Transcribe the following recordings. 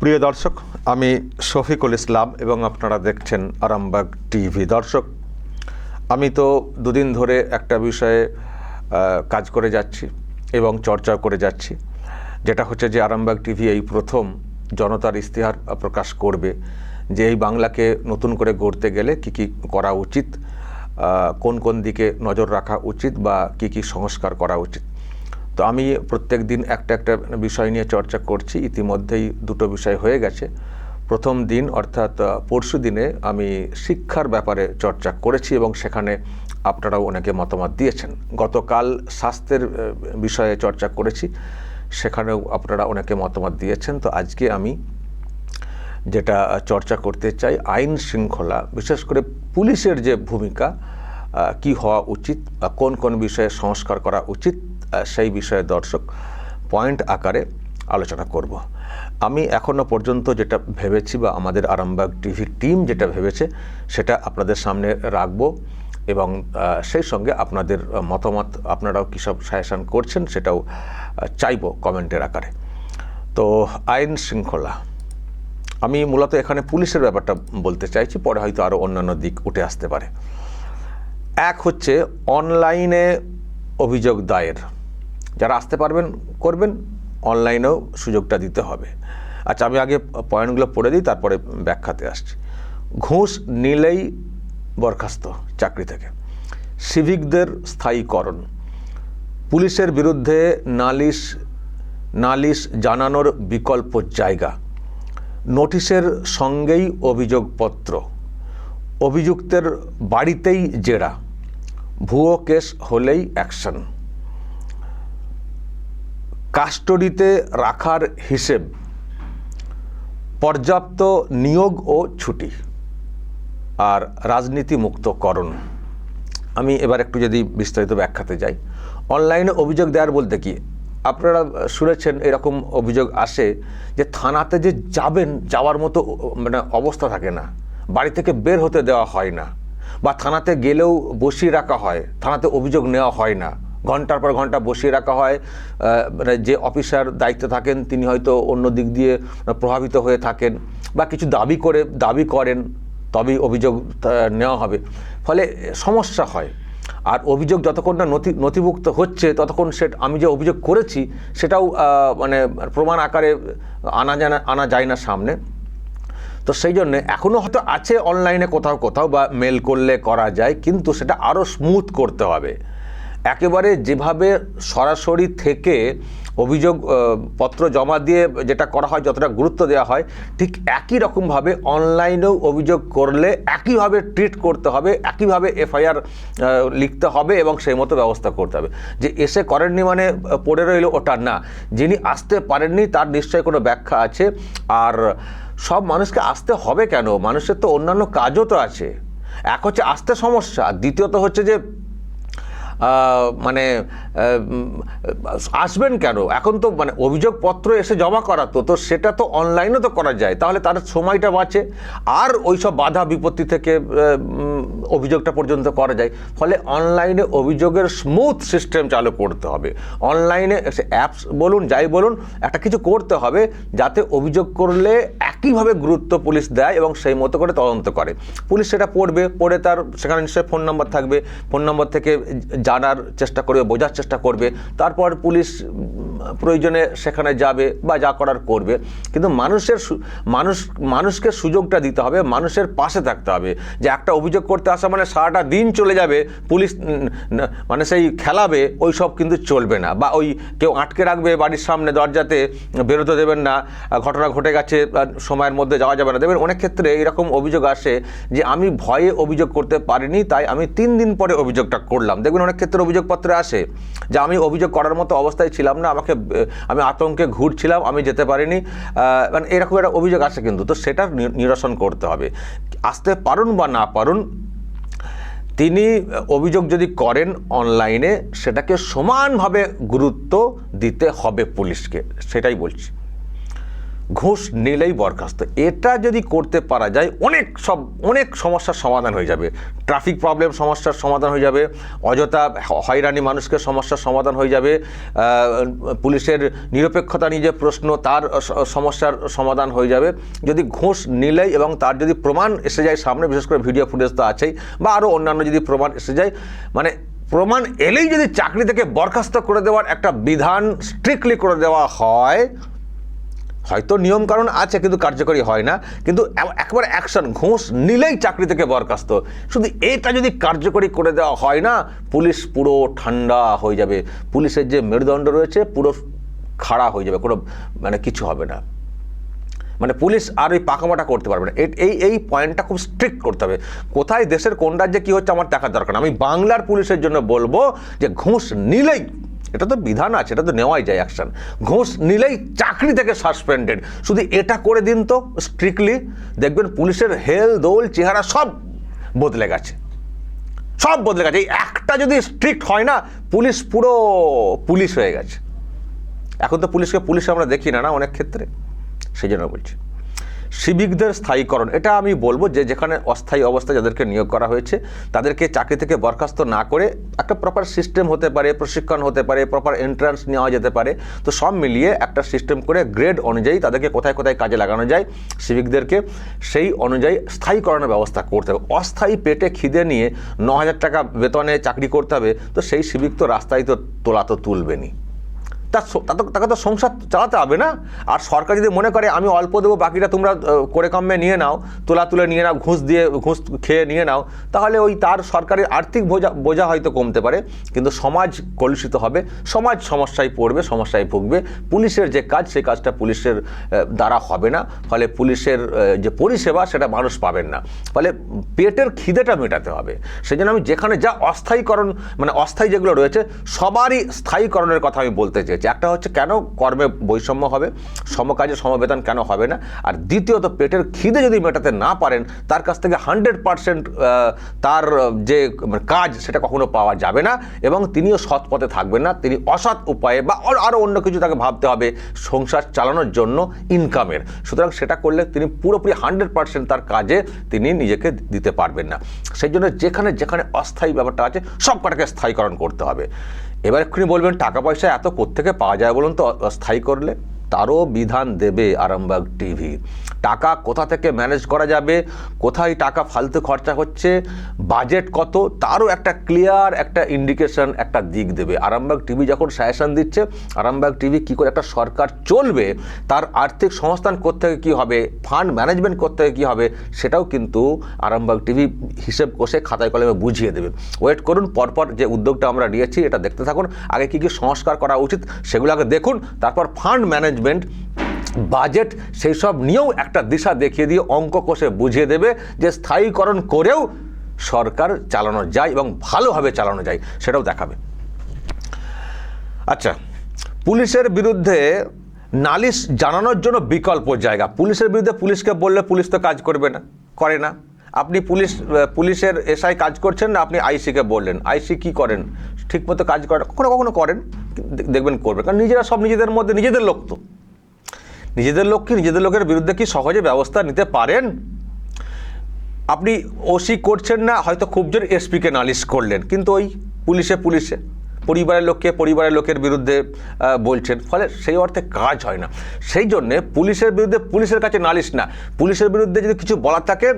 প্রিয় দর্শক, আমি শফিকুল ইসলাম এবং আপনারা দেখছেন আরামবাগ টিভি। দর্শক, আমি তো দুদিন ধরে একটা বিষয়ে কাজ করে যাচ্ছি এবং চর্চা করে যাচ্ছি। যেটা হচ্ছে যে আরামবাগ টিভি এই প্রথম জনতার ইস্তেহার প্রকাশ করবে যে এই বাংলাকে নতুন করে গড়তে গেলে কি কি করা উচিত কোন কোন দিকে নজর রাখা উচিত বা কি কি সংস্কার করা উচিত। তো আমি প্রত্যেক দিন একটা একটা বিষয় নিয়ে চর্চা করছি। ইতিমধ্যেই দুটো বিষয় হয়ে গেছে। প্রথম দিন অর্থাৎ পরশু দিনে আমি শিক্ষার ব্যাপারে চর্চা করেছি এবং সেখানে আপনারাও অনেকে মতামত দিয়েছেন। গতকাল স্বাস্থ্যের বিষয়ে চর্চা করেছি। সেখানেও আপনারা অনেকে মতামত দিয়েছেন। তো আজকে আমি যেটা চর্চা করতে চাই, আইন শৃঙ্খলা, বিশেষ করে পুলিশের যে ভূমিকা কি হওয়া উচিত কোন কোন বিষয়ে সংস্কার করা উচিত সেই বিষয়ে দর্শক পয়েন্ট আকারে আলোচনা করব। আমি এখনও পর্যন্ত যেটা ভেবেছি বা আমাদের আরামবাগ টিভির টিম যেটা ভেবেছে, সেটা আপনাদের সামনে রাখব এবং সেই সঙ্গে আপনাদের মতামত, আপনারাও কী সব সাজেশন করছেন সেটাও চাইব কমেন্টের আকারে। তো আইন শৃঙ্খলা। আমি মূলত এখানে পুলিশের ব্যাপারটা বলতে চাইছি, পরে হয়তো আরও অন্যান্য দিক উঠে আসতে পারে। এক হচ্ছে, অনলাইনে অভিযোগ দায়ের। যারা আসতে পারবেন, করবেন অনলাইনেও সুযোগটা দিতে হবে। আচ্ছা আমি আগে পয়েন্টগুলো পড়ে দিই, তারপরে ব্যাখ্যাতে আসছি। ঘুষ নিলেই বরখাস্ত চাকরি থেকে। সিভিকদের স্থায়ীকরণ। পুলিশের বিরুদ্ধে নালিশ নালিশ জানানোর বিকল্প জায়গা। নোটিশের সঙ্গেই অভিযোগপত্র। অভিযুক্তের বাড়িতেই জেরা। ভুয়ো কেস হলেই অ্যাকশন কাস্টডিতে রাখার হিসেব, পর্যাপ্ত নিয়োগ ও ছুটি আর রাজনীতি মুক্তকরণ আমি এবার একটু যদি বিস্তারিত ব্যাখ্যাতে যাই। অনলাইনে অভিযোগ দেওয়ার বলতে কি? আপনারা শুনেছেন এরকম অভিযোগ আসে যে থানাতে যে যাবেন, যাওয়ার মতো মানে অবস্থা থাকে না। বাড়ি থেকে বের হতে দেওয়া হয় না বা থানাতে গেলেও বসিয়ে রাখা হয়, থানাতে অভিযোগ নেওয়া হয় না। ঘণ্টার পর ঘণ্টা বসিয়ে রাখা হয়। মানে যে অফিসার দায়িত্বে থাকেন, তিনি হয়তো অন্য দিক দিয়ে প্রভাবিত হয়ে থাকেন বা কিছু দাবি করে, দাবি করেন, তবেই অভিযোগ নেওয়া হবে। ফলে সমস্যা হয়। আর অভিযোগ যতক্ষণ না নথি, নথিভুক্ত হচ্ছে, ততক্ষণ সে, আমি যে অভিযোগ করেছি, সেটাও মানে প্রমাণ আকারে আনা জানা, আনা যায় না সামনে। তো সেই জন্য এখনও হয়তো আছে অনলাইনে কোথাও কোথাও বা মেল করলে করা যায়, কিন্তু সেটা আরও স্মুথ করতে হবে। একেবারে যেভাবে সরাসরি থেকে অভিযোগ পত্র জমা দিয়ে যেটা করা হয়, যতটা গুরুত্ব দেওয়া হয়, ঠিক একই রকমভাবে অনলাইনেও অভিযোগ করলে একইভাবে ট্রিট করতে হবে, একইভাবে এফআইআর লিখতে হবে এবং সেই মতো ব্যবস্থা করতে হবে। যে এসে করেননি মানে পড়ে রইল ওটা না। যিনি আসতে পারেননি তার নিশ্চয়ই কোনো ব্যাখ্যা আছে। আর সব মানুষকে আসতে হবে কেন? মানুষের তো অন্যান্য কাজও তো আছে। এক হচ্ছে আসতে সমস্যা, দ্বিতীয়ত হচ্ছে যে মানে আসবেন কেন? এখন তো মানে অভিযোগপত্র এসে জমা করা তো তো সেটা তো অনলাইনে তো করা যায়। তাহলে তার সময়টা বাঁচে। আর ওই সব বাধা বিপত্তি থেকে অভিযোগটা পর্যন্ত করা যায়। ফলে অনলাইনে অভিযোগের স্মুথ সিস্টেম চালু করতে হবে। অনলাইনে অ্যাপস বলুন, যাই বলুন, একটা কিছু করতে হবে যাতে অভিযোগ করলে একইভাবে গুরুত্ব পুলিশ দেয় এবং সেই মতো করে তদন্ত করে। পুলিশ সেটা পড়বে, পড়ে তার সেখানে নিশ্চয়ই ফোন নাম্বার থাকবে। ফোন নাম্বার থেকে জানার চেষ্টা করবে, বোঝার চেষ্টা করবে। তারপর পুলিশ প্রয়োজনে সেখানে যাবে বা যা করার করবে। কিন্তু মানুষের মানুষ, মানুষকে সুযোগটা দিতে হবে, মানুষের পাশে থাকতে হবে। যে একটা অভিযোগ করতে আসা মানে সারাটা দিন চলে যাবে, পুলিশ মানে সেই খেলাবে, ওই সব কিন্তু চলবে না। বা ওই কেউ আটকে রাখবে বাড়ির সামনে দরজাতে, বেরোতে দেবেন না, ঘটনা ঘটে গেছে সময়ের মধ্যে যাওয়া যাবে না। দেখবেন অনেক ক্ষেত্রে এরকম অভিযোগ আসে যে, আমি ভয়ে অভিযোগ করতে পারিনি, তাই আমি তিন দিন পরে অভিযোগটা করলাম। দেখবেন অনেক ক্ষেত্রে অভিযোগপত্রে আসে যে আমি অভিযোগ করার মতো অবস্থায় ছিলাম না, আমাকে আমি আতঙ্কে ঘুরছিলাম, আমি যেতে পারিনি। মানে এরকম একটা অভিযোগ আসে কিন্তু, তো সেটা নিরসন করতে হবে। আসতে পারুন বা না পারুন, তিনি অভিযোগ যদি করেন অনলাইনে, সেটাকে সমানভাবে গুরুত্ব দিতে হবে পুলিশকে, সেটাই বলছি। ঘুষ নিলেই বরখাস্ত। এটা যদি করতে পারা যায়, অনেক সব, অনেক সমস্যার সমাধান হয়ে যাবে। ট্রাফিক প্রবলেম সমস্যার সমাধান হয়ে যাবে, অযথা হয়রানি মানুষকে সমস্যার সমাধান হয়ে যাবে পুলিশের নিরপেক্ষতা নিয়ে যে প্রশ্ন, তার সমস্যার সমাধান হয়ে যাবে। যদি ঘুষ নিলেই এবং তার যদি প্রমাণ এসে যায় সামনে, বিশেষ করে ভিডিও ফুটেজ তো আছেই, বা আরও অন্যান্য যদি প্রমাণ এসে যায় মানে প্রমাণ এলেই যদি চাকরি থেকে বরখাস্ত করে দেওয়ার একটা বিধান স্ট্রিক্টলি করে দেওয়া হয় হয়তো নিয়ম কারণ আছে, কিন্তু কার্যকরী হয় না। কিন্তু একেবারে অ্যাকশন ঘুষ নিলেই চাকরি থেকে বরখাস্ত। শুধু এটা যদি কার্যকরী করে দেওয়া হয় না, পুলিশ পুরো ঠান্ডা হয়ে যাবে। পুলিশের যে মেরুদণ্ড রয়েছে, পুরো খাড়া হয়ে যাবে, কোনো মানে কিছু হবে না। মানে পুলিশ আর ওই পাকামাটা করতে পারবে না। এই এই পয়েন্টটা খুব স্ট্রিক্ট করতে হবে। কোথায়, দেশের কোন রাজ্যে কী হচ্ছে, আমার দেখার দরকার। আমি বাংলার পুলিশের জন্য বলব যে, ঘুষ নিলেই এটা তো বিধান আছে, এটা তো নেওয়াই যায় অ্যাকশন ঘুষ নিলেই চাকরি থেকে সাসপেন্ডেড শুধু এটা করে দিন তো স্ট্রিক্টলি দেখবেন পুলিশের হেল, দোল, চেহারা সব বদলে গেছে। সব বদলে গেছে। এই একটা যদি স্ট্রিক্ট হয় না, পুলিশ পুরো পুলিশ হয়ে গেছে। এখন তো পুলিশকে পুলিশ আমরা দেখি না না অনেক ক্ষেত্রে। সেই জন্য বলছি। সিভিকদের স্থায়ীকরণ। এটা আমি বলব যে যেখানে অস্থায়ী অবস্থায় যাদেরকে নিয়োগ করা হয়েছে, তাদেরকে চাকরি থেকে বরখাস্ত না করে একটা প্রপার সিস্টেম হতে পারে, প্রশিক্ষণ হতে পারে প্রপার এন্ট্রান্স নেওয়া যেতে পারে। তো সব মিলিয়ে একটা সিস্টেম করে গ্রেড অনুযায়ী তাদেরকে কোথায় কোথায় কাজে লাগানো যায় সিভিকদেরকে সেই অনুযায়ী স্থায়ীকরণের ব্যবস্থা করতে হবে। অস্থায়ী পেটে খিদে নিয়ে ন হাজার টাকা বেতনে চাকরি করতে হবে, তো সেই সিভিক তো রাস্তায় তো তোলা তো তুলবেনি তার তাকে তো সংসার চালাতে হবে না। আর সরকার যদি মনে করে, আমি অল্প দেবো, বাকিটা তোমরা করে কমে নিয়ে নাও, তোলা তুলে নিয়ে নাও, ঘুষ দিয়ে, ঘুষ খেয়ে নিয়ে নাও, তাহলে ওই তার সরকারের আর্থিক বোঝা বোঝা হয়তো কমতে পারে। কিন্তু সমাজ কলুষিত হবে, সমাজ সমস্যায় পড়বে, সমস্যায় ভুগবে। পুলিশের যে কাজ, সেই কাজটা পুলিশের দ্বারা হবে না। ফলে পুলিশের যে পরিষেবা, সেটা মানুষ পাবেন না। ফলে পেটের খিদেটা মেটাতে হবে। সেই জন্য আমি যেখানে যা অস্থায়ীকরণ মানে অস্থায়ী যেগুলো রয়েছে, সবারই স্থায়ীকরণের কথা আমি বলতে চেয়েছি একটা হচ্ছে কেন কর্মে বৈষম্য হবে, সমকাজে সমবেতন কেন হবে না? আর দ্বিতীয়ত, পেটের খিদে যদি মেটাতে না পারেন, তার কাছ থেকে হান্ড্রেড পারসেন্ট তার যে কাজ, সেটা কখনো পাওয়া যাবে না এবং তিনিও সৎ পথে থাকবেন না। তিনি অসৎ উপায়ে বা আরও অন্য কিছু তাকে ভাবতে হবে সংসার চালানোর জন্য ইনকামের সুতরাং সেটা করলে তিনি পুরোপুরি হান্ড্রেড পার্সেন্ট তার কাজে তিনি নিজেকে দিতে পারবেন না। সেই জন্য যেখানে যেখানে অস্থায়ী ব্যাপারটা আছে সব কটাকে স্থায়ীকরণ করতে হবে। এবার এক্ষুনি বলবেন টাকা পয়সা এত কোত্থেকে পাওয়া যায় বলুন তো? স্থায়ী করলে? তারও বিধান দেবে আরামবাগ টিভি। টাকা কোথা থেকে ম্যানেজ করা যাবে, কোথায় টাকা ফালতু খরচা হচ্ছে, বাজেট কত, তারও একটা ক্লিয়ার একটা ইন্ডিকেশন একটা দিক দেবে। আরামবাগ টিভি যখন সাজেশন দিচ্ছে, আরামবাগ টিভি কী করে একটা সরকার চলবে, তার আর্থিক সংস্থান থেকে কী হবে ফান্ড ম্যানেজমেন্ট থেকে কী হবে, সেটাও কিন্তু আরামবাগ টিভি হিসেব কষে খাতায় কলমে বুঝিয়ে দেবে। ওয়েট করুন, পরপর যে উদ্যোগটা আমরা নিয়েছি, এটা দেখতে থাকুন। আগে কী কী সংস্কার করা উচিত, সেগুলো আগে দেখুন, তারপর ফান্ড ম্যানেজমেন্ট বাজেট সেই সব নিয়েও একটা দিশা দেখিয়ে দিয়ে অঙ্ক কষে বুঝিয়ে দেবে যে স্থায়ীকরণ করেও সরকার চালানো যায় এবং ভালোভাবে চালানো যায়, সেটাও দেখাবে। আচ্ছা পুলিশের বিরুদ্ধে নালিশ জানানোর জন্য বিকল্প জায়গা। পুলিশের বিরুদ্ধে পুলিশকে বললে পুলিশ তো কাজ করবে না, করে না। আপনি পুলিশ, পুলিশের এসআই কাজ করছেন না, আপনি আইসিকে বললেন। আইসি কি করেন? ঠিকমতো কাজ করেন? কখনো কখনো করেন। দেখবেন করবে। কারণ নিজেরা সব নিজেদের মধ্যে, নিজেদের লোক তো। নিজেদের লোক কি, নিজেদের লোকের বিরুদ্ধে কি সহজে ব্যবস্থা নিতে পারেন? আপনি ওসি করছেন না, হয়তো খুব জোর এসপিকে নালিশ করলেন, কিন্তু ওই পুলিশে পুলিশে, পরিবারের লোককে, পরিবারের লোকের বিরুদ্ধে বলছেন। ফলে সেই অর্থে কাজ হয় না। সেই জন্যে পুলিশের বিরুদ্ধে পুলিশের কাছে নালিশ না। পুলিশের বিরুদ্ধে যদি কিছু বলার থাকে,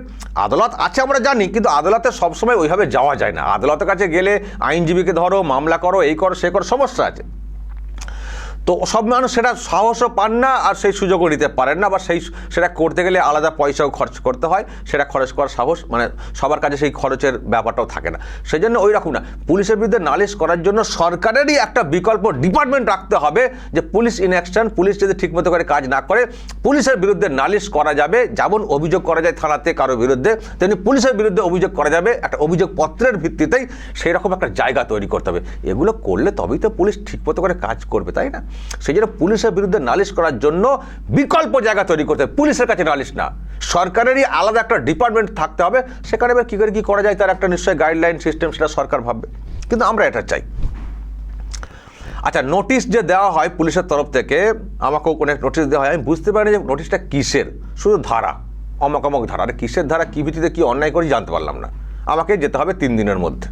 আদালত আছে আমরা জানি, কিন্তু আদালতে সবসময় ওইভাবে যাওয়া যায় না। আদালতের কাছে গেলে আইনজীবীকে ধরো, মামলা করো, এই করো, সে করো, সমস্যা আছে। তো সব মানুষ সেটা সাহসও পান না আর সেই সুযোগও নিতে পারেন না, বা সেই সেটা করতে গেলে আলাদা পয়সাও খরচ করতে হয়, সেটা খরচ করার সাহস মানে সবার কাছে সেই খরচের ব্যাপারটাও থাকে না। সেই জন্য ওই রকম না, পুলিশের বিরুদ্ধে নালিশ করার জন্য সরকারেরই একটা বিকল্প ডিপার্টমেন্ট রাখতে হবে যে পুলিশ ইন অ্যাকশন পুলিশ যদি ঠিকমতো করে কাজ না করে, পুলিশের বিরুদ্ধে নালিশ করা যাবে, যেমন অভিযোগ করা যায় থানাতে কারও বিরুদ্ধে, তেমনি পুলিশের বিরুদ্ধে অভিযোগ করা যাবে, একটা অভিযোগ পত্রের ভিত্তিতেই সেই রকম একটা জায়গা তৈরি করতে হবে। এগুলো করলে তবেই তো পুলিশ ঠিকমতো করে কাজ করবে, তাই না? সেই জন্য পুলিশের বিরুদ্ধে নালিশ করার জন্য বিকল্প জায়গা তৈরি করতে হবে পুলিশের কাছে নালিশ না। সরকারেরই আলাদা একটা ডিপার্টমেন্ট থাকতে হবে। সেখানে এবার কী করে কী করা যায় তার একটা নিশ্চয়ই গাইডলাইন সিস্টেম সেটা সরকার ভাববে। কিন্তু আমরা এটা চাই। আচ্ছা নোটিশ যে দেওয়া হয় পুলিশের তরফ থেকে, আমাকেও কোনো নোটিশ দেওয়া হয়। আমি বুঝতে পারিনি যে নোটিশটা কিসের। শুধু ধারা। অমক অমক ধারা। আরে কিসের ধারা? কী ভিত্তিতে কী অন্যায় করি জানতে পারলাম না। আমাকে যেতে হবে তিন দিনের মধ্যে।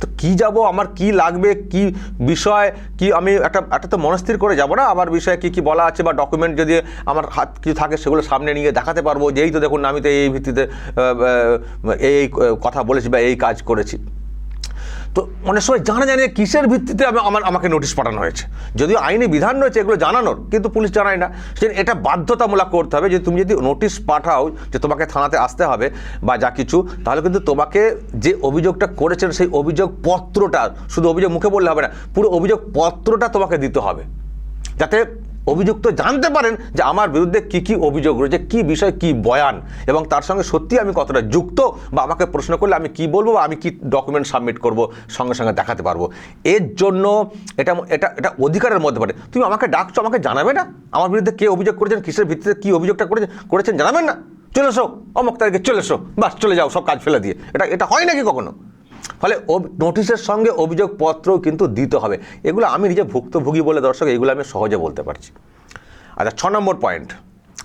তো কী যাব? আমার কি লাগবে? কি বিষয়? কি আমি একটা একটা তো মনস্থির করে যাব না? আমার বিষয়ে কি কি বলা আছে বা ডকুমেন্ট যদি আমার হাত কিছু থাকে সেগুলো সামনে নিয়ে দেখাতে পারব যেই তো দেখুন, আমি তো এই ভিত্তিতে এই কথা বলেছি বা এই কাজ করেছি। তো অনেক সময় জানা জানি কিসের ভিত্তিতে আমি আমার, আমাকে নোটিশ পাঠানো হয়েছে। যদিও আইনি বিধান রয়েছে, এগুলো জানানোর, কিন্তু পুলিশ জানায় না। সেজন্য এটা বাধ্যতামূলক করতে হবে। যে তুমি যদি নোটিশ পাঠাও যে তোমাকে থানাতে আসতে হবে বা যা কিছু, তাহলে কিন্তু তোমাকে যে অভিযোগটা করেছেন, সেই অভিযোগ পত্রটা, শুধু অভিযোগ মুখে বললে হবে না, পুরো অভিযোগ পত্রটা তোমাকে দিতে হবে। যাতে অভিযুক্ত জানতে পারেন যে আমার বিরুদ্ধে কি কি অভিযোগ রয়েছে, কি বিষয়, কি বয়ান এবং তার সঙ্গে সত্যি আমি কতটা যুক্ত বা আমাকে প্রশ্ন করলে আমি কি বলব বা আমি কি ডকুমেন্ট সাবমিট করব, সঙ্গে সঙ্গে দেখাতে পারব। এর জন্য এটা এটা এটা অধিকারের মধ্যে পড়ে। তুমি আমাকে ডাকছো, আমাকে জানাবে না? আমার বিরুদ্ধে কে অভিযোগ করেছেন, কিসের ভিত্তিতে কি অভিযোগটা করেছেন করেছেন জানাবেন না? চলে এসো, অমুক তারিখে চলে এসো, বাস চলে যাও, সব কাজ ফেলে দিয়ে। এটা এটা হয় নাকি কখনো? ফলে নোটিশের সঙ্গে অভিযোগপত্রও কিন্তু দিতে হবে। এগুলো আমি নিজে ভুক্তভোগী বলে দর্শক, এগুলো আমি সহজে বলতে পারছি। আচ্ছা ছ নম্বর পয়েন্ট।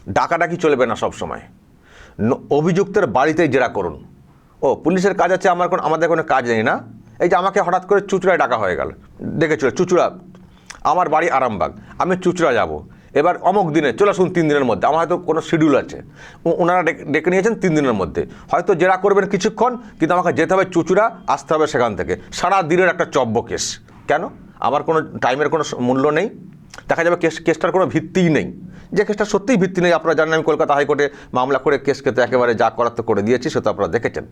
ডাকাডাকি চলবে না সব সময় অভিযুক্তের বাড়িতেই জেরা করুন। ও, পুলিশের কাজ আছে, আমার কোনো, আমাদের কোনো কাজ নেই না? এই যে আমাকে হঠাৎ করে চুচড়ায় ডাকা হয়ে গেল। ডেকেছিল, চুচড়া, আমার বাড়ি আরামবাগ, আমি চুচড়া যাব। এবার অমুক দিনে, চলে আসুন তিন দিনের মধ্যে, আমার হয়তো কোনো শিডিউল আছে। ওনারা ডেকে- নিয়েছেন তিন দিনের মধ্যে। হয়তো জেরা করবেন কিছুক্ষণ, কিন্তু আমাকে যেতে হবে চুচুড়া, আসতে হবে সেখান থেকে। সারা দিনের একটা চব্য কেস। কেন? আমার কোনো টাইমের কোনো মূল্য নেই। দেখা যাবে কেস, কেসটার কোনো ভিত্তিই নেই। যে কেসটা সত্যিই ভিত্তি নেই, আপনারা জানেন আমি কলকাতা হাইকোর্টে মামলা করে কেসকে তো একেবারে যা করার তো করে দিয়েছি, সেটা আপনারা দেখেছেন।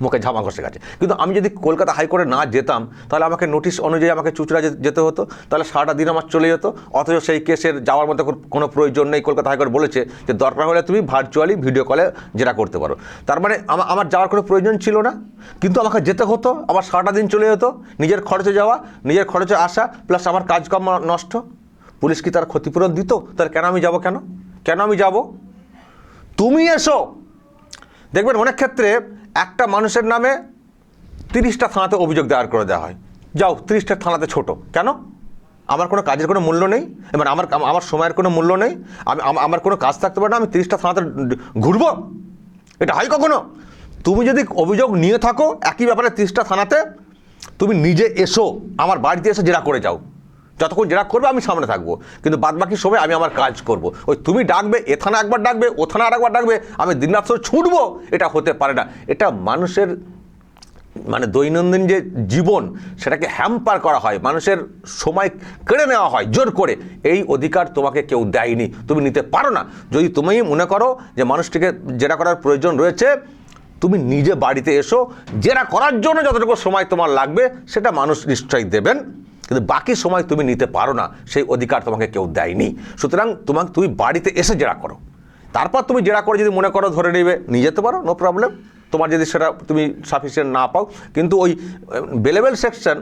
মুখে ঝামা ঘষে গেছে। কিন্তু আমি যদি কলকাতা হাইকোর্টে না যেতাম, তাহলে আমাকে নোটিশ অনুযায়ী আমাকে চুচড়া যেতে হতো, তাহলে সারাটা দিন আমার চলে যেত। অথচ সেই কেসের যাওয়ার মতো কোনো প্রয়োজন নেই, কলকাতা হাইকোর্ট বলেছে যে দরকার হলে তুমি ভার্চুয়ালি ভিডিও কলে যেটা করতে পারো। তার মানে আমা- আমার যাওয়ার কোনো প্রয়োজন ছিল না, কিন্তু আমাকে যেতে হতো, আমার সারাটা দিন চলে যেত, নিজের খরচে যাওয়া, নিজের খরচে আসা প্লাস আমার কাজকর্ম নষ্ট। পুলিশ কি তার ক্ষতিপূরণ দিত? তাহলে কেন আমি যাব কেন? কেন আমি যাব? তুমি এসো। দেখবেন অনেক ক্ষেত্রে একটা মানুষের নামে তিরিশটা থানাতে অভিযোগ দায়ের করে দেওয়া হয়। যাও, তিরিশটা থানাতে ছোট। কেন? আমার কোনো কাজের কোনো মূল্য নেই। এবার আমার আমার সময়ের কোনো মূল্য নেই। আমি আমার কোনো কাজ থাকতে পারে না, আমি তিরিশটা থানাতে ঘুরবো। এটা হয় কখনো? তুমি যদি অভিযোগ নিয়ে থাকো, একই ব্যাপারে তিরিশটা থানাতে, তুমি নিজে এসো, আমার বাড়িতে এসে জেরা করে যাও। যতক্ষণ জেরা করবে আমি সামনে থাকব। কিন্তু বাদ বাকি সময় আমি আমার কাজ করব। ওই তুমি ডাকবে এ থানা একবার ডাকবে ও আর একবার ডাকবে, আমি দিনরাত ধরে ছুটবো, এটা হতে পারে না। এটা মানুষের মানে দৈনন্দিন যে জীবন, সেটাকে হ্যাম্পার করা হয়। মানুষের সময় কেড়ে নেওয়া হয়, জোর করে। এই অধিকার তোমাকে কেউ দেয়নি, তুমি নিতে পারো না। যদি তুমি মনে করো যে মানুষটিকে জেরা করার প্রয়োজন রয়েছে, তুমি নিজে বাড়িতে এসো। জেরা করার জন্য যতটুকু সময় তোমার লাগবে, সেটা মানুষ নিশ্চয়ই দেবেন। কিন্তু বাকি সময় তুমি নিতে পারো না, সেই অধিকার তোমাকে কেউ দেয়নি। সুতরাং তোমাকে তুমি বাড়িতে এসে জেরা করো। তারপর তুমি জেরা করে যদি মনে করো ধরে নেবে, নিয়ে যেতে পারো নো প্রবলেম তোমার যদি সেটা তুমি সাফিসিয়েন্ট না পাও, কিন্তু ওই বেলেবেল সেকশন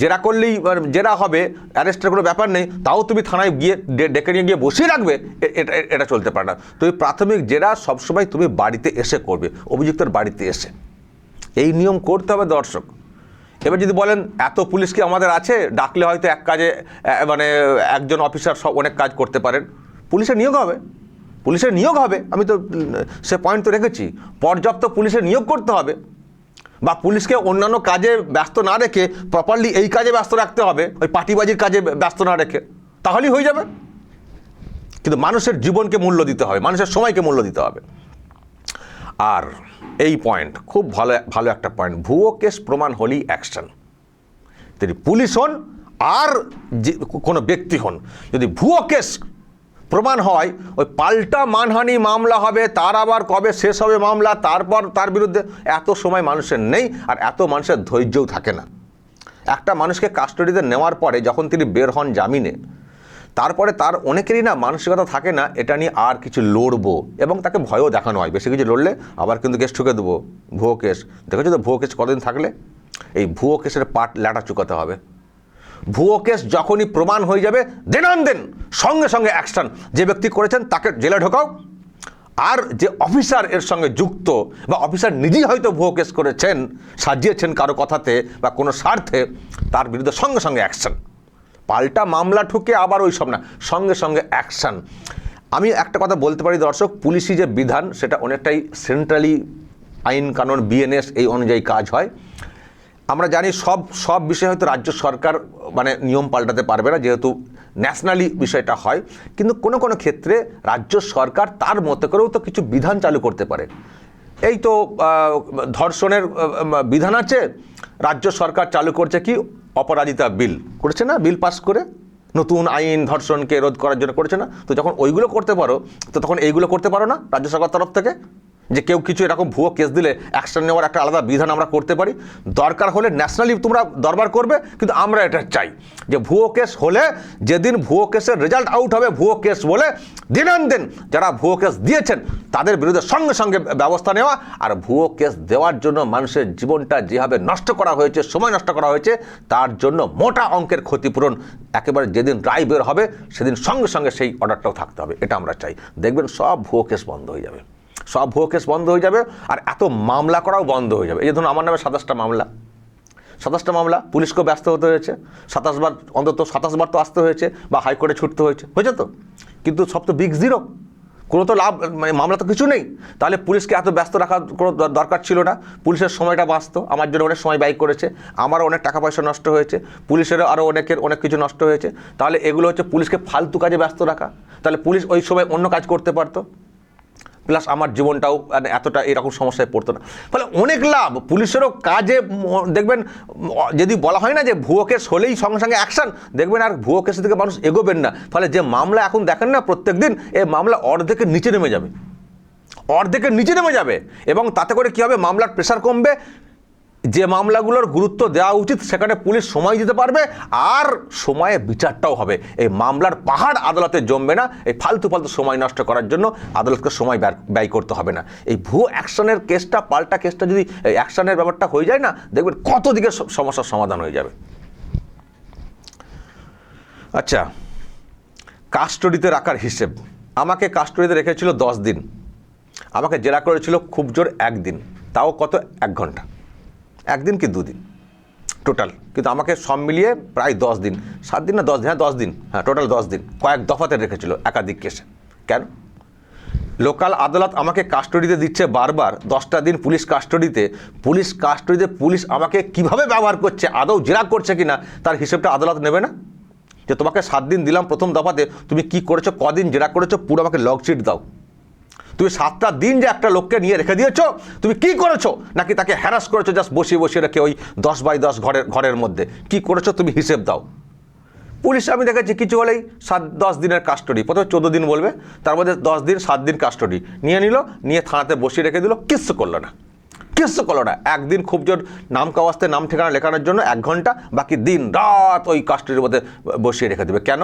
জেরা করলেই জেরা হবে অ্যারেস্টের কোনো ব্যাপার নেই, তাও তুমি থানায় গিয়ে ডেকে নিয়ে গিয়ে বসিয়ে রাখবে এটা এটা চলতে পারে না। তুমি প্রাথমিক জেরা সবসময় তুমি বাড়িতে এসে করবে, অভিযুক্তের বাড়িতে এসে। এই নিয়ম করতে হবে দর্শক। এবার যদি বলেন, এত পুলিশ কি আমাদের আছে? ডাকলে হয়তো এক কাজে মানে একজন অফিসার সব অনেক কাজ করতে পারেন। পুলিশের নিয়োগ হবে। পুলিশের নিয়োগ হবে। আমি তো, সে পয়েন্ট তো রেখেছি। পর্যাপ্ত পুলিশের নিয়োগ করতে হবে। বা পুলিশকে অন্যান্য কাজে ব্যস্ত না রেখে প্রপারলি এই কাজে ব্যস্ত রাখতে হবে। ওই পার্টিবাজির কাজে ব্যস্ত না রেখে। তাহলেই হয়ে যাবে। কিন্তু মানুষের জীবনকে মূল্য দিতে হবে। মানুষের সময়কে মূল্য দিতে হবে। আর এই পয়েন্ট খুব ভালো ভালো একটা পয়েন্ট ভুয়ো কেস প্রমাণ হলেই অ্যাকশন তিনি পুলিশ হন, আর যে, কোনো ব্যক্তি হন, যদি ভুয়ো কেস প্রমাণ হয়, ওই পাল্টা মানহানি মামলা হবে, তার আবার কবে শেষ হবে মামলা, তারপর তার বিরুদ্ধে এত সময় মানুষের নেই, আর এত মানুষের ধৈর্যও থাকে না। একটা মানুষকে কাস্টডিতে নেওয়ার পরে, যখন তিনি বের হন জামিনে তারপরে তার অনেকেরই না মানসিকতা থাকে না, এটা নিয়ে আর কিছু লড়বো এবং তাকে ভয়ও দেখানো হয়। বেশি কিছু লড়লে আবার কিন্তু কেস ঠুকে দেবো, ভুয়ো কেস। দেখেছ তো ভুয়ো কেস কদিন থাকলে? এই ভুয়ো কেসের পাট ল্যাটা চুকাতে হবে। ভুয়ো কেস যখনই প্রমাণ হয়ে যাবে, দেনান দেন, সঙ্গে সঙ্গে অ্যাকশন। যে ব্যক্তি করেছেন তাকে জেলে ঢোকাও। আর যে অফিসার এর সঙ্গে যুক্ত বা অফিসার নিজেই হয়তো ভুয়ো কেস করেছেন, সাজিয়েছেন কারও কথাতে বা কোনো স্বার্থে, তার বিরুদ্ধে সঙ্গে সঙ্গে অ্যাকশন। পাল্টা মামলা ঠুকে আবার ওই সব না, সঙ্গে সঙ্গে অ্যাকশান আমি একটা কথা বলতে পারি দর্শক, পুলিশি যে বিধান, সেটা অনেকটাই সেন্ট্রালি আইন কানুন বিএনএস এই অনুযায়ী কাজ হয়। আমরা জানি সব সব বিষয়ে হয়তো রাজ্য সরকার মানে নিয়ম পাল্টাতে পারবে না, যেহেতু ন্যাশনালি বিষয়টা হয়। কিন্তু কোনো কোনো ক্ষেত্রে রাজ্য সরকার তার মতো করেও তো কিছু বিধান চালু করতে পারে। এই তো ধর্ষণের বিধান আছে, রাজ্য সরকার চালু করছে কি? অপরাজিতা বিল করেছে না? বিল পাস করে নতুন আইন ধর্ষণকে রোধ করার জন্য করেছে না? তো যখন ওইগুলো করতে পারো, তো তখন এইগুলো করতে পারো না রাজ্য সরকার তরফ থেকে? যে কেউ কিছু এরকম ভুয়ো কেস দিলে অ্যাকশন নেওয়ার একটা আলাদা বিধান আমরা করতে পারি। দরকার হলে ন্যাশনালি তোমরা দরবার করবে, কিন্তু আমরা এটা চাই যে ভুয়ো কেস হলে যেদিন ভুয়ো কেসের রেজাল্ট আউট হবে, ভুয়ো কেস বলে দিনান্দিন যারা ভুয়ো কেস দিয়েছেন, তাদের বিরুদ্ধে সঙ্গে সঙ্গে ব্যবস্থা নেওয়া আর ভুয়ো কেস দেওয়ার জন্য মানুষের জীবনটা যেভাবে নষ্ট করা হয়েছে, সময় নষ্ট করা হয়েছে, তার জন্য মোটা অঙ্কের ক্ষতিপূরণ একেবারে যেদিন রায় বের হবে, সেদিন সঙ্গে সঙ্গে সেই অর্ডারটাও থাকতে হবে, এটা আমরা চাই। দেখবেন সব ভুয়ো কেস বন্ধ হয়ে যাবে। সব ভুয়ো কেস বন্ধ হয়ে যাবে আর এত মামলা করাও বন্ধ হয়ে যাবে। এই ধরুন আমার নামে সাতাশটা মামলা। সাতাশটা মামলা পুলিশকেও ব্যস্ত হতে হয়েছে। সাতাশ বার, অন্তত সাতাশ বার তো আসতে হয়েছে বা হাইকোর্টে ছুটতে হয়েছে। হয়েছে তো? কিন্তু সব তো বিগ জিরো কোনো তো লাভ মানে মামলা তো কিছু নেই। তাহলে পুলিশকে এত ব্যস্ত রাখার কোনো দরকার ছিল না। পুলিশের সময়টা বাঁচতো। আমার জন্য অনেক সময় ব্যয় করেছে। আমারও অনেক টাকা পয়সা নষ্ট হয়েছে। পুলিশেরও আরও অনেকের অনেক কিছু নষ্ট হয়েছে। তাহলে এগুলো হচ্ছে পুলিশকে ফালতু কাজে ব্যস্ত রাখা। তাহলে পুলিশ ওই সময় অন্য কাজ করতে পারতো। প্লাস আমার জীবনটাও মানে এতটা এরকম সমস্যায় পড়তো না। ফলে অনেক লাভ, পুলিশেরও কাজে দেখবেন যদি বলা হয় না যে ভুয়ো কেস হলেই সঙ্গে সঙ্গে অ্যাকশান দেখবেন আর ভুয়ো কেসের থেকে মানুষ এগোবেন না। ফলে যে মামলা এখন দেখেন না প্রত্যেক দিন এই মামলা অর্ধেকের নিচে নেমে যাবে। অর্ধেকের নিচে নেমে যাবে এবং তাতে করে কী হবে? মামলার প্রেশার কমবে যে মামলাগুলোর গুরুত্ব দেওয়া উচিত সেখানে পুলিশ সময় দিতে পারবে আর সময়ে বিচারটাও হবে। এই মামলার পাহাড় আদালতে জমবে না। এই ফালতু ফালতু সময় নষ্ট করার জন্য আদালতকে সময় ব্যয়- করতে হবে না। এই ভুয়ো অ্যাকশনের কেসটা, পাল্টা কেসটা যদি অ্যাকশনের ব্যাপারটা হয়ে যায় না, দেখবেন কত দিকে সমস্যার সমাধান হয়ে যাবে। আচ্ছা কাস্টডিতে রাখার হিসেব। আমাকে কাস্টডিতে রেখেছিল দশ দিন। আমাকে জেরা করেছিল খুব জোর একদিন। তাও কত? এক ঘণ্টা। একদিন কি দুদিন? টোটাল কিন্তু আমাকে সব মিলিয়ে প্রায় দশ দিন। সাত দিন না দশ দিন? হ্যাঁ দশ দিন। হ্যাঁ টোটাল দশ দিন। কয়েক দফাতে রেখেছিল একাধিক কেসে কেন? লোকাল আদালত আমাকে কাস্টডিতে দিচ্ছে বারবার। দশটা দিন পুলিশ কাস্টডিতে পুলিশ কাস্টডিতে পুলিশ আমাকে কীভাবে ব্যবহার করছে? আদৌ জেরা করছে কি না? তার হিসেবটা আদালত নেবে না? যে তোমাকে সাত দিন দিলাম প্রথম দফাতে, তুমি কি করেছ? কদিন জেরা করেছ? পুরো আমাকে লগশিট দাও। তুমি সাতটা দিন যে একটা লোককে নিয়ে রেখে দিয়েছ, তুমি কি করেছ? নাকি তাকে হ্যারাস করেছ জাস্ট বসিয়ে বসিয়ে রেখে ওই দশ বাই দশ ঘরের ঘরের মধ্যে? কি করেছ তুমি হিসেব দাও। পুলিশ, আমি দেখেছি কিছু হলেই সাত, দশ দিনের কাস্টডি প্রথমে চোদ্দ দিন বলবে, তার মধ্যে দশ দিন, সাত দিন কাস্টডি নিয়ে নিল, নিয়ে থানাতে বসিয়ে রেখে দিল, কিচ্ছু করল না। কিচ্ছু করল না। একদিন খুব জোর নাম কাওয়াস্তে, নাম ঠিকানা লেখানোর জন্য এক ঘণ্টা, বাকি দিন রাত ওই কাস্টডির মধ্যে বসিয়ে রেখে দেবে। কেন?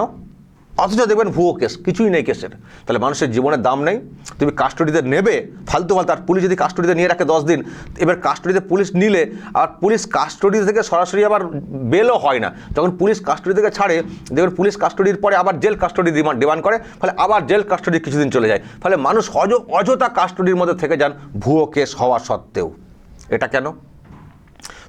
অথচ দেখবেন ভুয়ো কেস, কিছুই নেই কেসের। তাহলে মানুষের জীবনের দাম নেই, তুমি কাস্টডিতে নেবে, ফালতু ফালতু আর পুলিশ যদি কাস্টডিতে নিয়ে রাখে দশ দিন, এবার কাস্টডিতে পুলিশ নিলে, আর পুলিশ কাস্টডি থেকে সরাসরি আবার বেলও হয় না। যখন পুলিশ কাস্টডি থেকে ছাড়ে, দেখবেন পুলিশ কাস্টডির পরে আবার জেল কাস্টডি ডিমান্ড ডিমান্ড করে, ফলে আবার জেল কাস্টডি কিছুদিন চলে যায়। ফলে মানুষ অজ অযথা কাস্টডির মধ্যে থেকে যান ভুয়ো কেস হওয়া সত্ত্বেও। এটা কেন?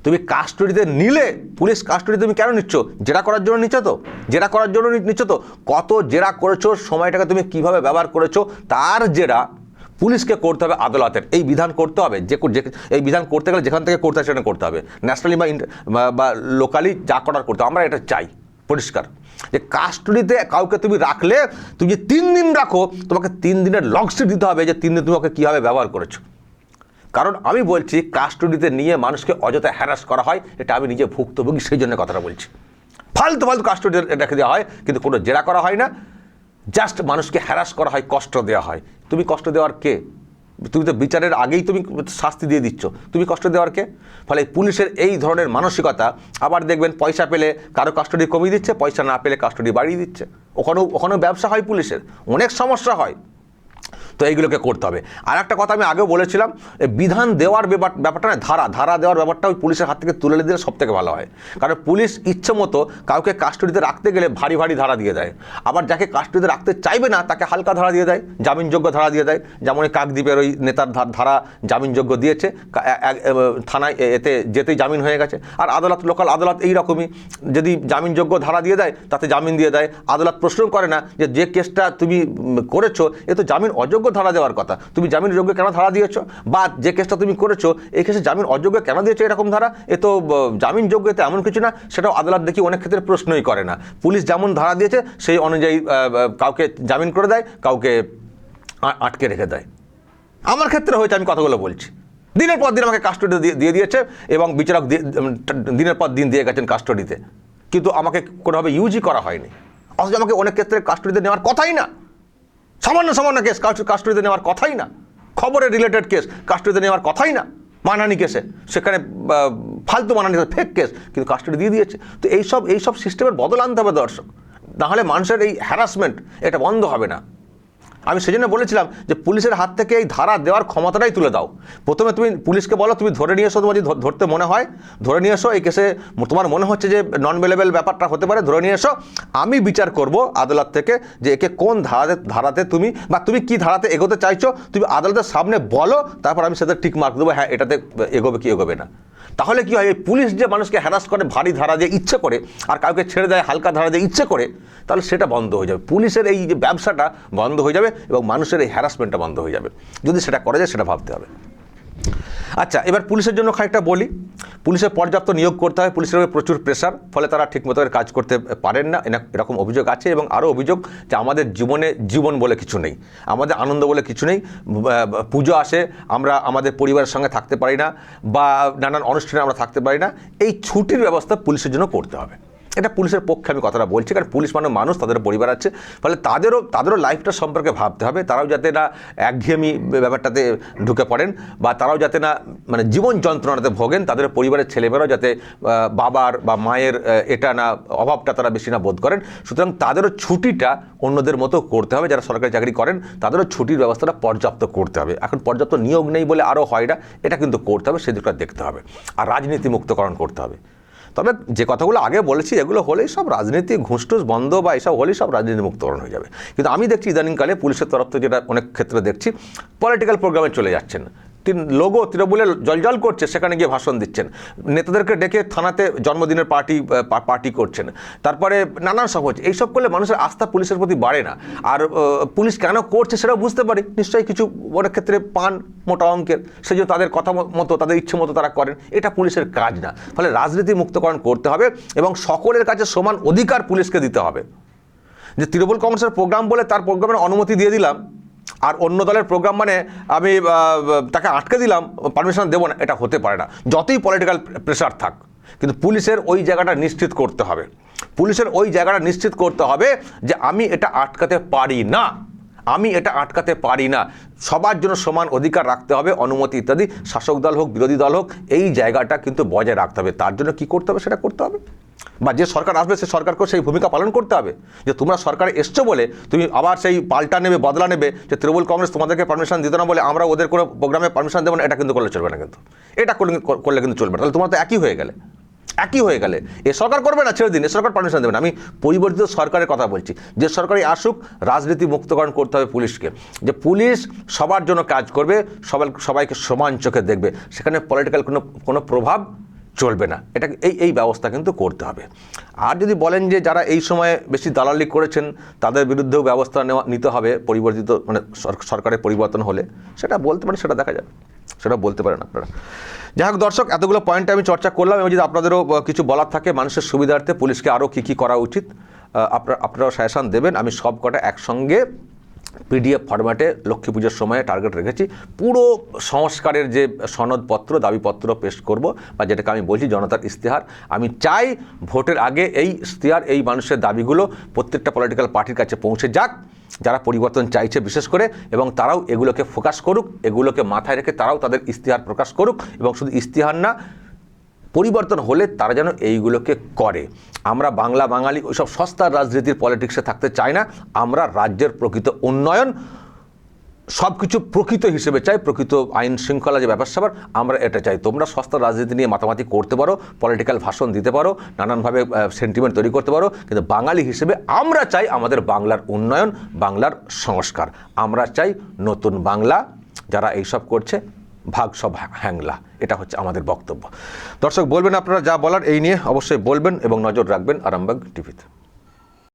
তুমি কাস্টডিতে নিলে পুলিশ কাস্টডি তুমি কেন নিচ্ছ? জেরা করার জন্য নিচ্ছ তো? জেরা করার জন্য নিচ্ছ তো? কত জেরা করেছ, সময়টাকে তুমি কীভাবে ব্যবহার করেছ, তার জেরা পুলিশকে করতে হবে আদালতের। এই বিধান করতে হবে। যে এই বিধান করতে গেলে যেখান থেকে করতে হয় সেখানে করতে হবে। ন্যাশনালি বা বা- লোকালি যা করার করতে। আমরা এটা চাই। পরিষ্কার। যে কাস্টডিতে কাউকে তুমি রাখলে, তুমি যে তিন দিন রাখো, তোমাকে তিন দিনের লগশিট দিতে হবে যে তিন দিন তুমি ওকে কীভাবে ব্যবহার করেছ। কারণ আমি বলছি কাস্টডিতে নিয়ে মানুষকে অযথা হ্যারাস করা হয়, এটা আমি নিজে ভুক্তভোগী, সেই জন্য কথাটা বলছি। ফালতু ফালতু কাস্টডি রেখে দেওয়া হয়, কিন্তু কোনো জেরা করা হয় না। জাস্ট মানুষকে হ্যারাস করা হয়, কষ্ট দেওয়া হয়। তুমি কষ্ট দেওয়ার কে? তুমি তো বিচারের আগেই তুমি শাস্তি দিয়ে দিচ্ছ। তুমি কষ্ট দেওয়ার কে? ফলে পুলিশের এই ধরনের মানসিকতা, আবার দেখবেন পয়সা পেলে কারও কাস্টডি কমিয়ে দিচ্ছে, পয়সা না পেলে কাস্টডি বাড়িয়ে দিচ্ছে। ওখানেও ওখানেও ব্যবসা হয় পুলিশের। অনেক সমস্যা হয়। তো এইগুলোকে করতে হবে। আর একটা কথা আমি আগেও বলেছিলাম বিধান দেওয়ার ব্যাপার, ব্যাপারটা না ধারা ধারা দেওয়ার ব্যাপারটা ওই পুলিশের হাত থেকে তুলে দিলে সব থেকে ভালো হয়। কারণ পুলিশ ইচ্ছে মতো কাউকে কাস্টডিতে রাখতে গেলে ভারী ভারী ধারা দিয়ে দেয়। আবার যাকে কাস্টডিতে রাখতে চাইবে না, তাকে হালকা ধারা দিয়ে দেয়, জামিনযোগ্য ধারা দিয়ে দেয়। যেমন কাকদ্বীপের ওই নেতার ধারা জামিনযোগ্য দিয়েছে থানায় এতে যেতেই জামিন হয়ে গেছে। আর আদালত, লোকাল আদালত এই রকমই। যদি জামিনযোগ্য ধারা দিয়ে দেয়, তাতে জামিন দিয়ে দেয়। আদালত প্রশ্ন করে না যে যে কেসটা তুমি করেছ, এ তো জামিন অযোগ্য ধারা দেওয়ার কথা। তুমি জামিন যোগ্য কেন ধারা দিয়েছ? বা যে কেসটা তুমি করেছ, এই কেসে জামিন অযোগ্য কেন দিয়েছ এরকম ধারা? এ তো জামিন যোগ্য এতে এমন কিছু না, সেটাও আদালত দেখি অনেক ক্ষেত্রে প্রশ্নই করে না। পুলিশ যেমন ধারা দিয়েছে, সেই অনুযায়ী কাউকে জামিন করে দেয়, কাউকে আটকে রেখে দেয়। আমার ক্ষেত্রে হয়েছে, আমি কথাগুলো বলছি। দিনের পর দিন আমাকে কাস্টডি দিয়ে দিয়েছে এবং বিচারক দিনের পর দিন দিয়ে গেছেন কাস্টডিতে কিন্তু আমাকে কোনোভাবে ইউজই করা হয়নি। অথচ আমাকে অনেক ক্ষেত্রে কাস্টডিতে নেওয়ার কথাই না। সামান্য সামান্য কেস কাস্টডিতে নেওয়ার কথাই না। খবরের রিলেটেড কেস কাস্টডিতে নেওয়ার কথাই না। মানানি কেসে। সেখানে ফালতু মানানি কেসে ফেক কেস, কিন্তু কাস্টডি দিয়ে দিয়েছে। তো এইসব এইসব সিস্টেমের বদল আনতে হবে দর্শক। নাহলে মানুষের এই হ্যারাসমেন্ট এটা বন্ধ হবে না। আমি সেজন্য বলেছিলাম যে পুলিশের হাত থেকে এই ধারা দেওয়ার ক্ষমতাটাই তুলে দাও। প্রথমে তুমি পুলিশকে বলো, তুমি ধরে নিয়ে এসো তোমার যদি ধরতে মনে হয়, ধরে নিয়ে এসো এই কেসে তোমার মনে হচ্ছে যে নন বেলেবেল ব্যাপারটা হতে পারে, ধরে নিয়ে এসো। আমি বিচার করব আদালত থেকে যে একে কোন ধারাতে ধারাতে তুমি বা তুমি কি ধারাতে এগোতে চাইছো, তুমি আদালতের সামনে বলো, তারপর আমি সেটা ঠিক মার্ক দেবো হ্যাঁ এটাতে এগোবে কি এগোবে না। তাহলে কি হয়, এই পুলিশ যে মানুষকে হ্যারাস করে, ভারী ধারা দিয়ে ইচ্ছে করে, আর কাউকে ছেড়ে দেয়, হালকা ধারা দিয়ে ইচ্ছে করে, তাহলে সেটা বন্ধ হয়ে যাবে। পুলিশের এই যে ব্যবসাটা বন্ধ হয়ে যাবে এবং মানুষের এই হ্যারাসমেন্টটা বন্ধ হয়ে যাবে। যদি সেটা করা যায়, সেটা ভাবতে হবে। আচ্ছা এবার পুলিশের জন্য খানিকটা বলি। পুলিশের পর্যাপ্ত নিয়োগ করতে হয়, পুলিশের উপরে প্রচুর প্রেশার ফলে তারা ঠিকমতো কাজ করতে পারেন না। এরকম অভিযোগ আছে এবং আরও অভিযোগ যে আমাদের জীবনে জীবন বলে কিছু নেই, আমাদের আনন্দ বলে কিছু নেই। পুজো আসে, আমরা আমাদের পরিবারের সঙ্গে থাকতে পারি না বা নানান অনুষ্ঠানে আমরা থাকতে পারি না। এই ছুটির ব্যবস্থা পুলিশের জন্য করতে হবে। এটা পুলিশের পক্ষে আমি কথাটা বলছি, কারণ পুলিশ মানে মানুষ, তাদের পরিবার আছে। ফলে তাদেরও তাদেরও লাইফটা সম্পর্কে ভাবতে হবে। তারাও যাতে না একঘেয়েমি ব্যাপারটাতে ঢুকে পড়েন বা তারাও যাতে না মানে জীবন যন্ত্রণাতে ভোগেন, তাদের পরিবারের ছেলেমেয়েরাও যাতে বাবার বা মায়ের এটা না, অভাবটা তারা বেশি না বোধ করেন। সুতরাং তাদেরও ছুটিটা অন্যদের মতো করতে হবে, যারা সরকারি চাকরি করেন, তাদেরও ছুটির ব্যবস্থাটা পর্যাপ্ত করতে হবে। এখন পর্যাপ্ত নিয়োগ নেই বলে আরও হয় না, এটা কিন্তু করতে হবে, সেদিকটা দেখতে হবে। আর রাজনীতি মুক্তকরণ করতে হবে। তবে যে কথাগুলো আগে বলেছি, এগুলো হলেই সব রাজনীতি ঘুষটুস, বন্ধ বা এসব হলেই সব রাজনীতি মুক্তকরণ হয়ে যাবে। কিন্তু আমি দেখছি ইদানিংকালে পুলিশের তরফ থেকে যেটা অনেক ক্ষেত্রে দেখছি। পলিটিক্যাল প্রোগ্রামে চলে যাচ্ছেন। লোগো তৃণমূলের জলজল করছে, সেখানে গিয়ে ভাষণ দিচ্ছেন। নেতাদেরকে ডেকে থানাতে জন্মদিনের পার্টি পার্টি করছেন। তারপরে নানান হচ্ছে এইসব করলে মানুষের আস্থা পুলিশের প্রতি বাড়ে না। আর পুলিশ কেন করছে সেটাও বুঝতে পারি, নিশ্চয়ই কিছু অনেক ক্ষেত্রে পান মোটা অঙ্কের সেই জন্য তাদের কথা মতো, তাদের ইচ্ছে মতো তারা করেন, এটা পুলিশের কাজ না। ফলে রাজনীতি মুক্তকরণ করতে হবে এবং সকলের কাছে সমান অধিকার পুলিশকে দিতে হবে। যে তৃণমূল কংগ্রেসের প্রোগ্রাম বলে তার প্রোগ্রামের অনুমতি দিয়ে দিলাম আর অন্য দলের প্রোগ্রাম মানে আমি তাকে আটকে দিলাম পারমিশন দেবো না, এটা হতে পারে না। যতই পলিটিক্যাল প্রেশার থাক, কিন্তু পুলিশের ওই জায়গাটা নিশ্চিত করতে হবে। পুলিশের ওই জায়গাটা নিশ্চিত করতে হবে যে আমি এটা আটকাতে পারি না। আমি এটা আটকাতে পারি না। সবার জন্য সমান অধিকার রাখতে হবে, অনুমতি ইত্যাদি। শাসক দল হোক, বিরোধী দল হোক, এই জায়গাটা কিন্তু বজায় রাখতে হবে। তার জন্য কি করতে হবে, সেটা করতে হবে। বা যে সরকার আসবে, সে সরকারকেও সেই ভূমিকা পালন করতে হবে। যে তোমরা সরকারে এসছো বলে, তুমি আবার সেই পাল্টা নেবে, বদলা নেবে, যে তৃণমূল কংগ্রেস তোমাদেরকে পারমিশন দিত না বলে আমরা ওদের কোনো প্রোগ্রামে পারমিশন দেবো না, এটা কিন্তু করলে চলবে না কিন্তু। এটা করলে করলে কিন্তু চলবে না। তাহলে তোমরা তো একই হয়ে গেলে। একই হয়ে গেলে। এ সরকার করবে না, ছেড়ে দিন, এ সরকার পারমিশন দেবে না। আমি পরিবর্তিত সরকারের কথা বলছি। যে সরকারই আসুক, রাজনীতি মুক্তকরণ করতে হবে পুলিশকে। যে পুলিশ সবার জন্য কাজ করবে, সবাই, সবাইকে সমান চোখে দেখবে। সেখানে পলিটিক্যাল কোনো কোনো প্রভাব চলবে না। এটা এই এই ব্যবস্থা কিন্তু করতে হবে। আর যদি বলেন যে যারা এই সময়ে বেশি দালালি করেছেন, তাদের বিরুদ্ধেও ব্যবস্থা নেওয়া, নিতে হবে, পরিবর্তিত মানে সরকারের পরিবর্তন হলে, সেটা বলতে পারেন, সেটা দেখা যাবে। সেটা বলতে পারেন আপনারা। যাই হোক দর্শক, এতগুলো পয়েন্ট আমি চর্চা করলাম, এবং যদি আপনাদেরও কিছু বলার থাকে মানুষের সুবিধার্থে পুলিশকে আরও কী কী করা উচিত আপনার, আপনারাও সাজেশান দেবেন। আমি সব কটা একসঙ্গে পিডিএফ ফরম্যাটে লক্ষ্মী পুজোর সময়ে টার্গেট রেখেছি। পুরো সংস্কারের যে সনদপত্র, দাবিপত্র পেশ করব, বা যেটাকে আমি বলছি জনতার ইস্তেহার আমি চাই ভোটের আগে এই ইস্তেহার এই মানুষের দাবিগুলো প্রত্যেকটা পলিটিক্যাল পার্টির কাছে পৌঁছে যাক। যারা পরিবর্তন চাইছে বিশেষ করে, এবং তারাও এগুলোকে ফোকাস করুক, এগুলোকে মাথায় রেখে তারাও তাদের ইস্তিহার প্রকাশ করুক, এবং শুধু ইস্তিহার না, পরিবর্তন হলে তারা যেন এইগুলোকে করে। আমরা বাংলা বাঙালি, ওইসব সস্তার রাজনীতির পলিটিক্সে থাকতে চাই না, আমরা রাজ্যের প্রকৃত উন্নয়ন সব কিছু প্রকৃত হিসেবে চাই, প্রকৃত আইন শৃঙ্খলা যে ব্যাপার স্যাপার, আমরা এটা চাই। তোমরা সস্তা রাজনীতি নিয়ে মাতামাতি করতে পারো পলিটিক্যাল ভাষণ দিতে পারো, নানানভাবে সেন্টিমেন্ট তৈরি করতে পারো, কিন্তু বাঙালি হিসেবে আমরা চাই আমাদের বাংলার উন্নয়ন, বাংলার সংস্কার। আমরা চাই নতুন বাংলা, যারা এইসব করছে, ভাগ সব হ্যাংলা। এটা হচ্ছে আমাদের বক্তব্য। দর্শক, বলবেন আপনারা যা বলার, এই নিয়ে অবশ্যই বলবেন এবং নজর রাখবেন আরামবাগ টিভিতে।